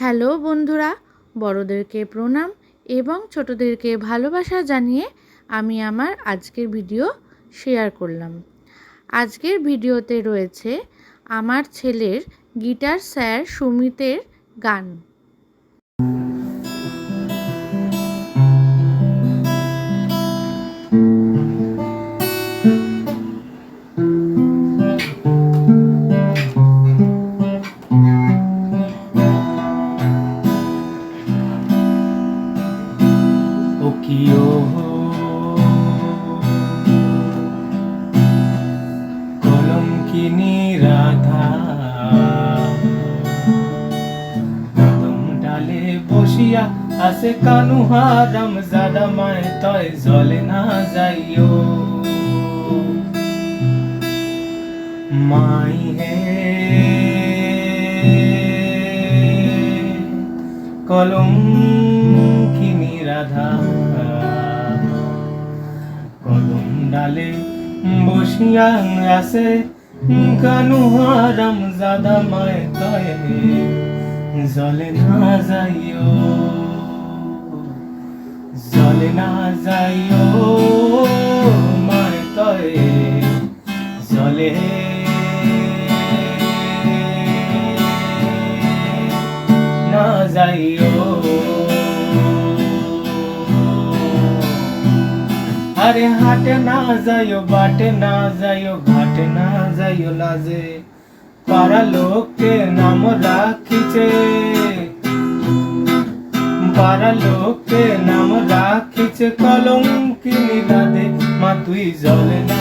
Hello বন্ধুরা, বড়দেরকে প্রণাম এবং ছোটদেরকে ভালোবাসা জানিয়ে আমি আমার আজকের ভিডিও শেয়ার করলাম। আজকের ভিডিওতে রয়েছে আমার ছেলের গিটার স্যার সুমিতের গান। কলঙ্কিনী রাধা। কদম ডালে বসিয়া আসে কানুহা, রামজাদা মায় তয় জলে না যাইও। মাই হে কলঙ্কিনী রাধা। কদম ডালে বসিয়া আছে কানুহা রামজাদা মায় তয় জলে না যাইও, জলে না যাইও মায় তয় জলে না যাইও। আরে হাটে না যাইও, বাটে না যাইও, ঘাটে না যাইও লাজে। পাড়া লোককে নাম রাখিছে। পাড়া লোককে নাম রাখিছে, কলঙ্কিনী রাধে। মা, তুই জলে না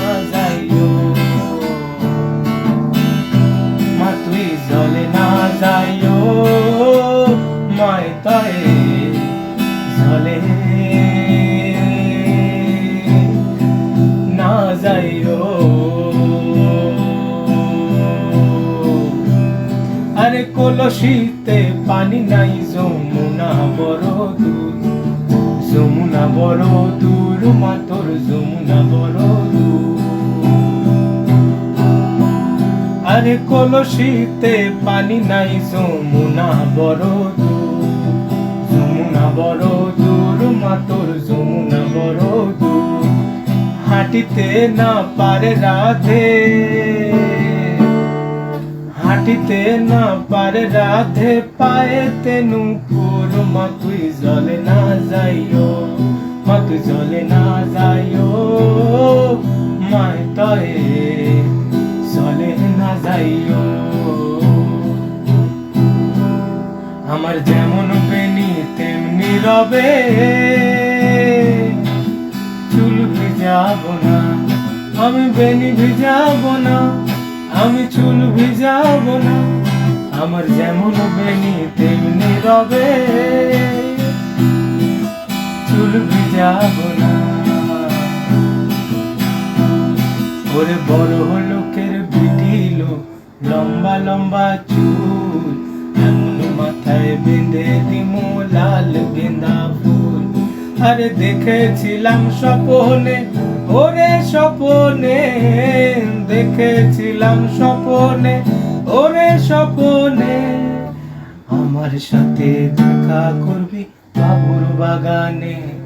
আরে কলসিতে পানি নাই, যমুনা বড় দূর। যমুনা বড় দূর মা তোর যমুনা বড় দূর। আরে কলসিতে পানি নাই, যমুনা বড় দূর। যমুনা বড় দূর মা তোর যমুনা বড় দূর। হাঁটিতে না পারে রাধে। হাঁটিতে না পারে রাধে পায়েতে নুপুর মা তুই জলে না যাইও, মা, তুই জলে না যাইও। মায় তয়ে জলে না যাইও। আমার যেমন বেনি তেমনি রবে। ভিজাবো না। আমি বেনি ভিজাবো না, আমি চুল ভিজাবো না। আমার যেমন বেনি তেমনি রবে। চুল ভিজাবো না। ওরে বড় লোকের বিটিল লম্বা লম্বা চুল। এমন মাথায় বেঁধে দিমু লাল গেঁদা ফুল। আরে দেখেছিলাম স্বপনে ওরে স্বপনে দেখেছিলাম স্বপনে। ওরে স্বপনে আমার সাথে দেখা করবি বাবুর বাগানে।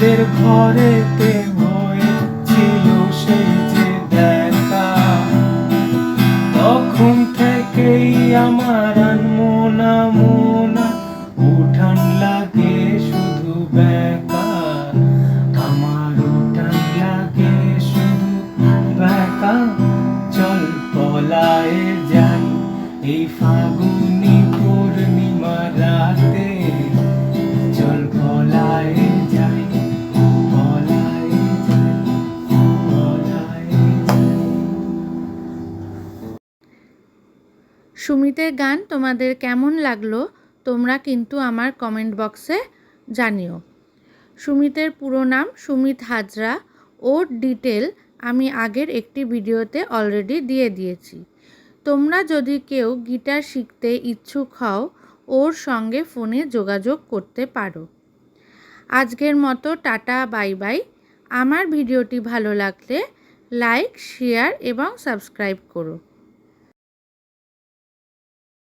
আমাদের ঘরেতে হয়েছিল সেই যে দেখা। তখন থেকেই আমার আনমোনা মোনা উঠান লাগে শুধু বেকা। আমার উঠান লাগে শুধু বেকা। চল পলায়ে যাই এই ফাগুনি পূর্ণিমা সুমিতের গান তোমাদের কেমন লাগল, তোমরা কিন্তু আমার কমেন্ট বক্সে জানিও। সুমিতের পুরো নাম সুমিত হাজরা, ওর ডিটেল আমি আগের একটি ভিডিওতে অলরেডি দিয়ে দিয়েছি। তোমরা যদি কেউ গিটার শিখতে ইচ্ছুক হও, ওর সঙ্গে ফোনে যোগাযোগ করতে পারো। আজকের মতো টাটা, বাই বাই। আমার ভিডিওটি ভালো লাগলে লাইক শেয়ার এবং সাবস্ক্রাইব করো।